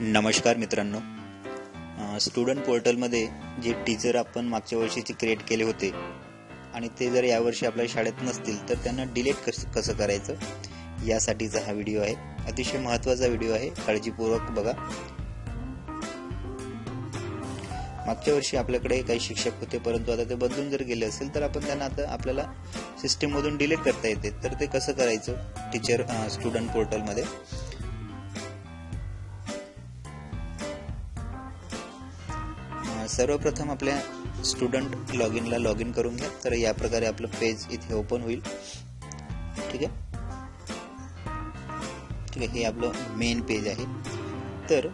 नमस्कार मित्रांनो. स्टुडंट पोर्टलमध्ये जे टीचर आपण मागच्या वर्षीचे क्रिएट केले होते आणि ते जर यावर्षी आपल्या शाळेत नसतील तर त्यांना डिलीट कस कसं करायचं? यासाठीचा हा व्हिडिओ आहे. अतिशय महत्त्वाचा व्हिडिओ आहे. काळजीपूर्वक बघा. मागच्या वर्षी आपल्याकडे काही शिक्षक होते परंतु आता ते बदलून जर गेले असेल तर आपण त्यांना आता आपल्याला सिस्टीममधून डिलीट करता येते. तर ते कसं करायचं? टीचर स्टुडंट पोर्टलमध्ये सर्वप्रथम आपल्या स्टुडंट लॉग इनला लॉग इन करून घ्या. तर या प्रकारे आपलं पेज इथे ओपन होईल. ठीक आहे? ठीक आहे हे आपलं मेन पेज आहे. तर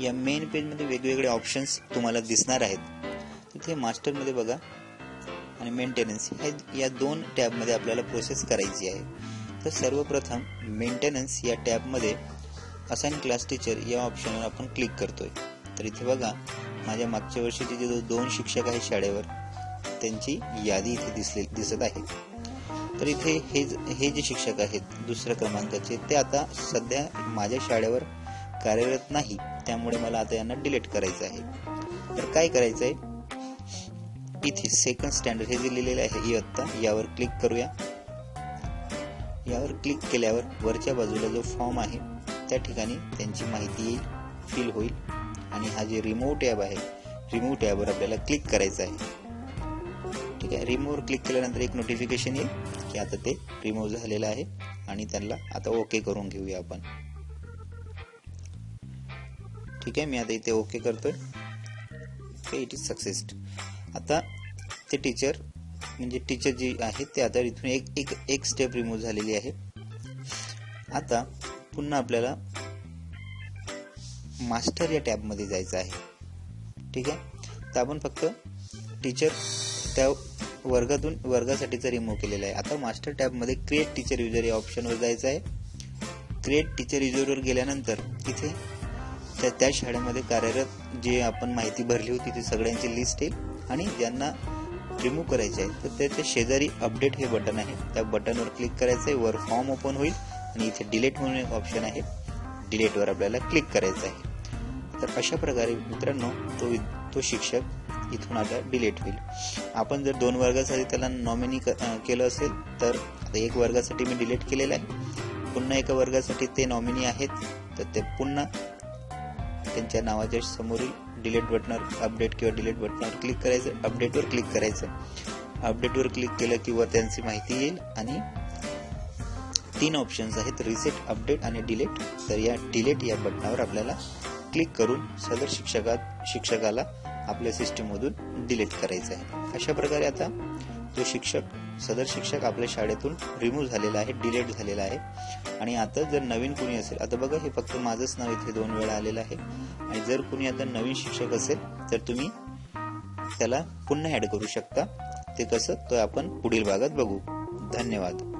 या मेन पेजमध्ये वेगवेगळे ऑप्शन्स तुम्हाला दिसणार आहेत. तिथे मास्टरमध्ये बघा आणि मेंटेनन्स हे या दोन टॅबमध्ये आपल्याला प्रोसेस करायची आहे. तर सर्वप्रथम मेंटेनन्स या टॅबमध्ये असाइन क्लास टीचर या ऑप्शनवर आपण क्लिक करतोय. तर इथे बघा माझ्या मागच्या वर्षीचे जे दोन शिक्षक आहेत शाळेवर त्यांची यादी इथे दिसले दिसत आहे. तर इथे हे ज- हे जे शिक्षक आहेत दुसऱ्या क्रमांकाचे ते आता सध्या माझ्या शाळेवर कार्यरत नाही. त्यामुळे मला आता यांना डिलीट करायचं आहे. तर काय करायचं आहे इथे सेकंड स्टँडर्ड हे जे लिहिलेलं आहे इयत्ता यावर क्लिक करूया. यावर क्लिक केल्यावर वरच्या बाजूला जो फॉर्म आहे त्या ठिकाणी त्यांची माहिती येईल. फील होईल. आणि हा जे रिमोट टॅब आहे रिमूव्ह टॅबवर आपल्याला क्लिक करायचं आहे. ठीक आहे? रिमूव्हवर क्लिक केल्यानंतर एक नोटिफिकेशन येईल की आता ते रिमूव्ह झालेलं आहे आणि त्यांना आता ओके करून घेऊया आपण. ठीक आहे? मी आता इथे ओके करतोय. ओके इट इज सक्सेस आता ते टीचर म्हणजे टीचर जी आहे ते आता इथून एक एक एक स्टेप रिमूव्ह झालेली आहे. आता पुन्हा आपल्याला मास्टर या टॅबमध्ये जायचं आहे. ठीक आहे? तर आपण फक्त टीचर त्या वर्गातून वर्गासाठीचा रिमूव्ह केलेला आहे. आता मास्टर टॅबमध्ये क्रिएट टीचर युजर या ऑप्शनवर जायचं आहे. क्रिएट टीचर युजरवर गेल्यानंतर तिथे त्या त्या शाळेमध्ये कार्यरत जे आपण माहिती भरली होती ती सगळ्यांची लिस्ट येईल आणि ज्यांना रिमूव्ह करायचे आहे तर त्याच्या शेजारी अपडेट हे बटन आहे. त्या बटनवर क्लिक करायचं आहे वर फॉर्म ओपन होईल. आणि इथे डिलीट म्हणून एक ऑप्शन आहे. डिलीटवर आपल्याला क्लिक करायचं आहे. तर अशा प्रकारे मित्रांनो तो तो शिक्षक इथून आता डिलीट होईल. आपण जर दोन वर्गासाठी त्याला नॉमिनी केलं असेल तर एक वर्गासाठी मी डिलीट केलेलं आहे. पुन्हा एका वर्गासाठी ते नॉमिनी आहेत तर ते पुन्हा त्यांच्या नावाच्या समोरील डिलीट बटनावर अपडेट किंवा डिलीट बटनावर क्लिक करायचं. अपडेटवर क्लिक करायचं. अपडेटवर क्लिक केलं किंवा त्यांची माहिती येईल आणि तीन ऑप्शन्स आहेत. रिसेट अपडेट आणि डिलीट तर या डिलीट या बटनावर आपल्याला क्लिक करून सदर शिक्षकात शिक्षकाला आपल्या सिस्टीममधून डिलीट करायचं आहे. अशा प्रकारे आता तो शिक्षक सदर शिक्षक आपल्या शाळेतून रिमूव्ह झालेला आहे डिलीट झालेला आहे. आणि आता जर नवीन कुणी असेल आता बघा हे फक्त माझंच नाव इथे दोन वेळा आलेलं आहे. आणि जर कुणी आता नवीन शिक्षक असेल तर तुम्ही त्याला पुन्हा ॲड करू शकता. ते कसं? तर आपण पुढील भागात बघू. धन्यवाद.